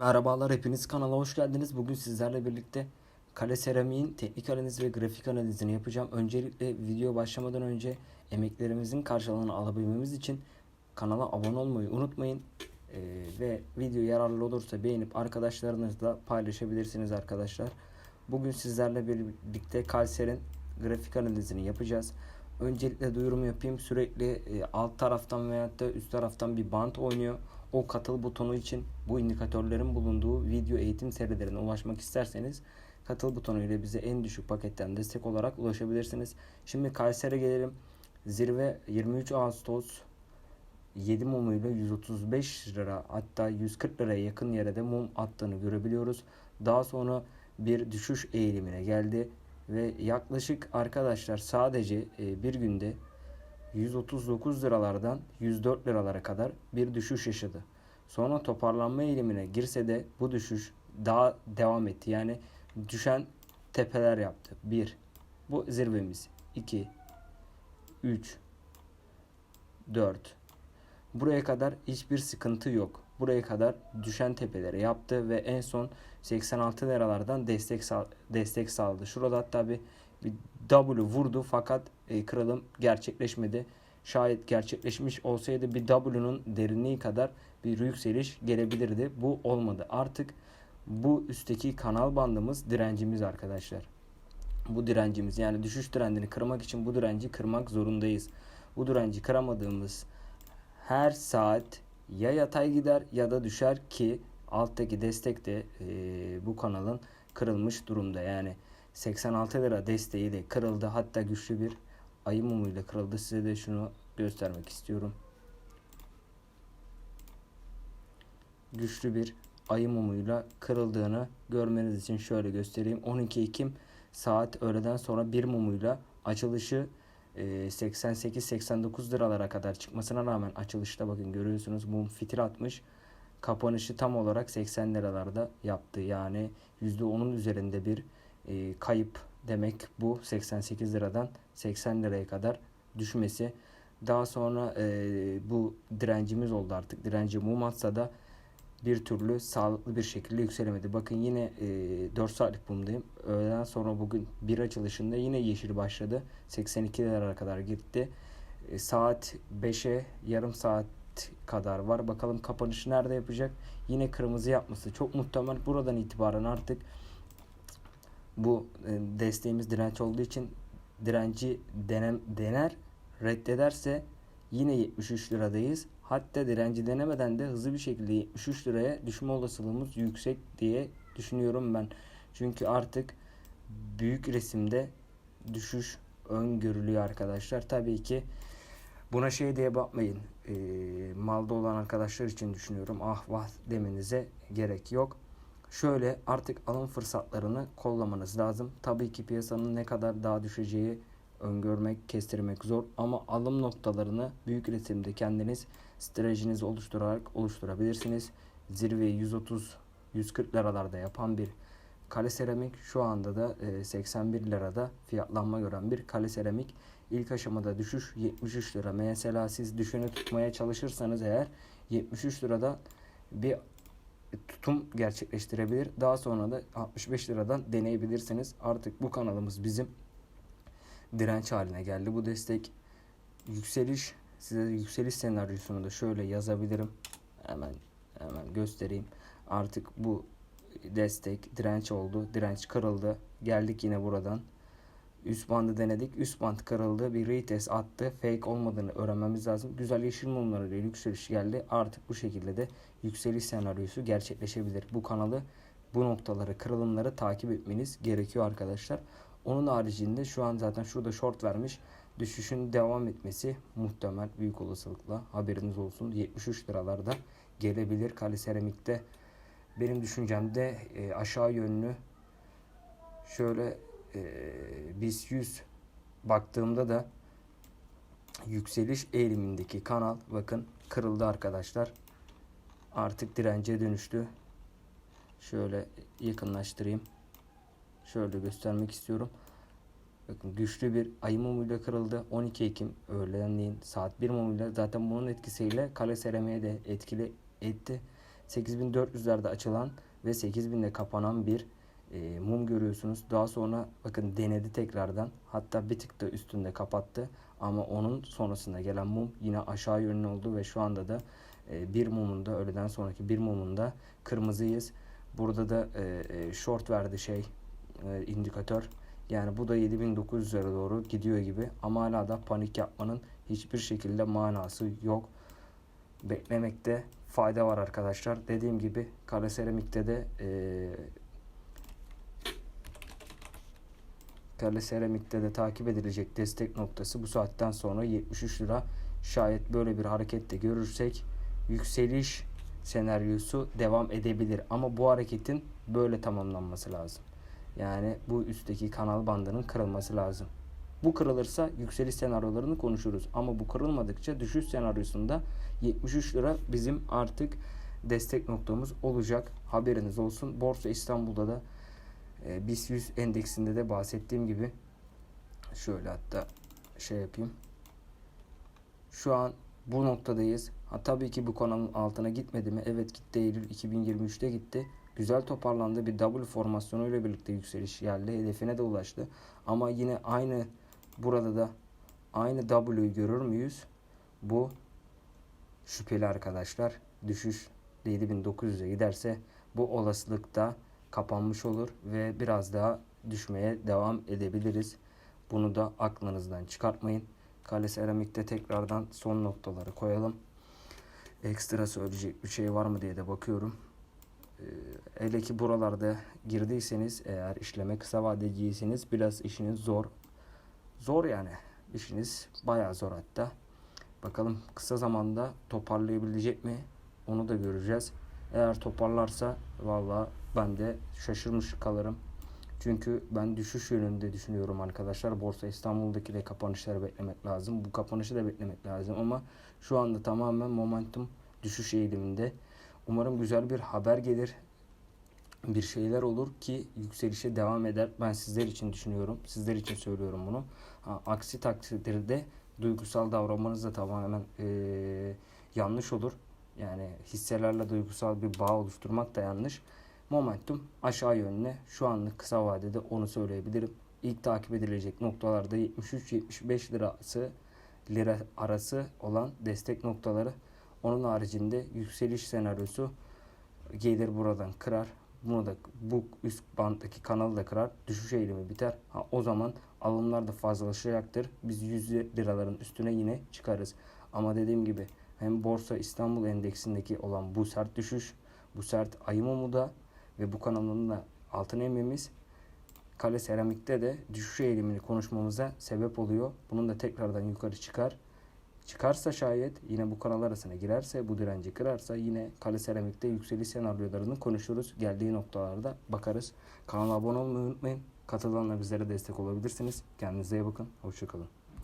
Merhabalar hepiniz kanala hoş geldiniz. Bugün sizlerle birlikte kale seramiğin teknik analizi ve grafik analizini yapacağım. Öncelikle video başlamadan önce emeklerimizin karşılığını alabilmemiz için kanala abone olmayı unutmayın. Ee, ve video yararlı olursa beğenip arkadaşlarınızla paylaşabilirsiniz arkadaşlar. Bugün sizlerle birlikte Kalser'in grafik analizini yapacağız. Öncelikle duyurumu yapayım. Sürekli e, alt taraftan veyahut da üst taraftan bir bant oynuyor. O katıl butonu için bu indikatörlerin bulunduğu video eğitim serilerine ulaşmak isterseniz katıl butonu ile bize en düşük paketten destek olarak ulaşabilirsiniz. Şimdi Kayseri'ye gelelim. Zirve 23 Ağustos 7 mumuyla 135 lira hatta 140 liraya yakın yere de mum attığını görebiliyoruz. Daha sonra bir düşüş eğilimine geldi ve yaklaşık arkadaşlar sadece e, bir günde 139 liralardan 104 liralara kadar bir düşüş yaşadı. Sonra toparlanma eğilimine girse de bu düşüş daha devam etti. Yani düşen tepeler yaptı. 1. Bu zirvemiz. 2 3 4 Buraya kadar hiçbir sıkıntı yok. Buraya kadar düşen tepeleri yaptı ve en son 86 liralardan destek sağ, destek sağladı. Şurada hatta bir, bir W vurdu fakat e, kırılım gerçekleşmedi. Şayet gerçekleşmiş olsaydı bir W'nun derinliği kadar bir yükseliş gelebilirdi. Bu olmadı. Artık bu üstteki kanal bandımız direncimiz arkadaşlar. Bu direncimiz yani düşüş trendini kırmak için bu direnci kırmak zorundayız. Bu direnci kıramadığımız her saat ya yatay gider ya da düşer ki alttaki destek de e, bu kanalın kırılmış durumda. Yani 86 lira desteği de kırıldı. Hatta güçlü bir ayı mumuyla kırıldı. Size de şunu göstermek istiyorum. Güçlü bir ayı mumuyla kırıldığını görmeniz için şöyle göstereyim. 12 Ekim saat öğleden sonra bir mumuyla açılışı 88-89 liralara kadar çıkmasına rağmen açılışta bakın görüyorsunuz mum fitil atmış. Kapanışı tam olarak 80 liralarda yaptı. Yani %10'un üzerinde bir e, kayıp demek bu 88 liradan 80 liraya kadar düşmesi. Daha sonra e, bu direncimiz oldu artık. Direnci mum atsa da bir türlü sağlıklı bir şekilde yükselemedi. Bakın yine e, 4 saatlik bumdayım. Öğleden sonra bugün bir açılışında yine yeşil başladı. 82 liralara kadar gitti. E, saat 5'e yarım saat kadar var. Bakalım kapanışı nerede yapacak? Yine kırmızı yapması çok muhtemel. Buradan itibaren artık bu e, desteğimiz direnç olduğu için direnci denem, dener reddederse yine 73 liradayız. Hatta direnci denemeden de hızlı bir şekilde 73 liraya düşme olasılığımız yüksek diye düşünüyorum ben. Çünkü artık büyük resimde düşüş öngörülüyor arkadaşlar. Tabii ki buna şey diye bakmayın. E, malda olan arkadaşlar için düşünüyorum. Ah vah demenize gerek yok. Şöyle artık alım fırsatlarını kollamanız lazım. Tabii ki piyasanın ne kadar daha düşeceği öngörmek, kestirmek zor ama alım noktalarını büyük resimde kendiniz stratejinizi oluşturarak oluşturabilirsiniz. Zirveyi 130 140 liralarda yapan bir kale seramik şu anda da 81 lirada fiyatlanma gören bir kale seramik. İlk aşamada düşüş 73 lira. Mesela siz düşünü tutmaya çalışırsanız eğer 73 lirada bir tutum gerçekleştirebilir. Daha sonra da 65 liradan deneyebilirsiniz. Artık bu kanalımız bizim direnç haline geldi. Bu destek yükseliş size yükseliş senaryosunu da şöyle yazabilirim. Hemen hemen göstereyim. Artık bu destek direnç oldu. Direnç kırıldı. Geldik yine buradan. Üst bandı denedik. Üst band kırıldı. Bir retest attı. Fake olmadığını öğrenmemiz lazım. Güzel yeşil mumlarıyla yükseliş geldi. Artık bu şekilde de yükseliş senaryosu gerçekleşebilir. Bu kanalı bu noktaları, kırılımları takip etmeniz gerekiyor arkadaşlar. Onun haricinde şu an zaten şurada short vermiş. Düşüşün devam etmesi muhtemel büyük olasılıkla haberiniz olsun. 73 liralarda gelebilir Kale Seramik'te. Benim düşüncemde e, aşağı yönlü şöyle e, BIST 100 baktığımda da yükseliş eğilimindeki kanal bakın kırıldı arkadaşlar. Artık dirence dönüştü. Şöyle yakınlaştırayım. Şöyle göstermek istiyorum. Bakın güçlü bir ayı mumuyla kırıldı. 12 Ekim öğlenleyin saat 1 mumuyla zaten bunun etkisiyle kale seramiğe de etkili etti. 8400'lerde açılan ve 8000'de kapanan bir e, mum görüyorsunuz. Daha sonra bakın denedi tekrardan. Hatta bir tık da üstünde kapattı. Ama onun sonrasında gelen mum yine aşağı yönlü oldu ve şu anda da e, bir mumunda öğleden sonraki bir mumunda kırmızıyız. Burada da e, e, short verdi şey e, indikatör. Yani bu da 7900'lere doğru gidiyor gibi ama hala da panik yapmanın hiçbir şekilde manası yok. Beklemekte fayda var arkadaşlar. Dediğim gibi kare seramikte de e, kare seramikte de takip edilecek destek noktası bu saatten sonra 73 lira. Şayet böyle bir harekette görürsek yükseliş senaryosu devam edebilir. Ama bu hareketin böyle tamamlanması lazım. Yani bu üstteki kanal bandının kırılması lazım. Bu kırılırsa yükseliş senaryolarını konuşuruz. Ama bu kırılmadıkça düşüş senaryosunda 73 lira bizim artık destek noktamız olacak. Haberiniz olsun. Borsa İstanbul'da da e, BIST 100 endeksinde de bahsettiğim gibi şöyle hatta şey yapayım. Şu an bu noktadayız. Ha, tabii ki bu kanalın altına gitmedi mi? Evet gitti Eylül 2023'te gitti. Güzel toparlandı. Bir W formasyonuyla birlikte yükseliş geldi. Hedefine de ulaştı. Ama yine aynı burada da aynı W'yu görür müyüz? Bu şüpheli arkadaşlar. Düşüş 7900'e giderse bu olasılıkta kapanmış olur ve biraz daha düşmeye devam edebiliriz. Bunu da aklınızdan çıkartmayın. Kale seramikte tekrardan son noktaları koyalım. Ekstra söyleyecek bir şey var mı diye de bakıyorum. Ee, Hele ki buralarda girdiyseniz eğer işleme kısa vadeciyseniz biraz işiniz zor. Zor yani. İşiniz bayağı zor hatta. Bakalım kısa zamanda toparlayabilecek mi? Onu da göreceğiz. Eğer toparlarsa valla ben de şaşırmış kalırım. Çünkü ben düşüş yönünde düşünüyorum arkadaşlar. Borsa İstanbul'daki de kapanışları beklemek lazım. Bu kapanışı da beklemek lazım ama şu anda tamamen momentum düşüş eğiliminde. Umarım güzel bir haber gelir. Bir şeyler olur ki yükselişe devam eder. Ben sizler için düşünüyorum. Sizler için söylüyorum bunu. Ha, aksi takdirde duygusal davranmanız da tamamen eee, yanlış olur. Yani hisselerle duygusal bir bağ oluşturmak da yanlış. Momentum aşağı yönlü. Şu anlık kısa vadede onu söyleyebilirim. İlk takip edilecek noktalarda 73-75 lirası lira arası olan destek noktaları. Onun haricinde yükseliş senaryosu gelir buradan kırar. Bunu da bu üst banttaki kanalı da kırar. Düşüş eğilimi biter. Ha, o zaman alımlar da fazlalaşacaktır. Biz 100 liraların üstüne yine çıkarız. Ama dediğim gibi hem Borsa İstanbul Endeksindeki olan bu sert düşüş, bu sert ayım umuda ve bu kanalın da altın emmemiz Kale Seramik'te de düşüş eğilimini konuşmamıza sebep oluyor. Bunun da tekrardan yukarı çıkar. Çıkarsa şayet yine bu kanal arasına girerse bu direnci kırarsa yine Kale Seramik'te yükseliş senaryolarını konuşuruz. Geldiği noktalarda bakarız. Kanala abone olmayı unutmayın. Katılanlar bizlere destek olabilirsiniz. Kendinize iyi bakın. Hoşçakalın.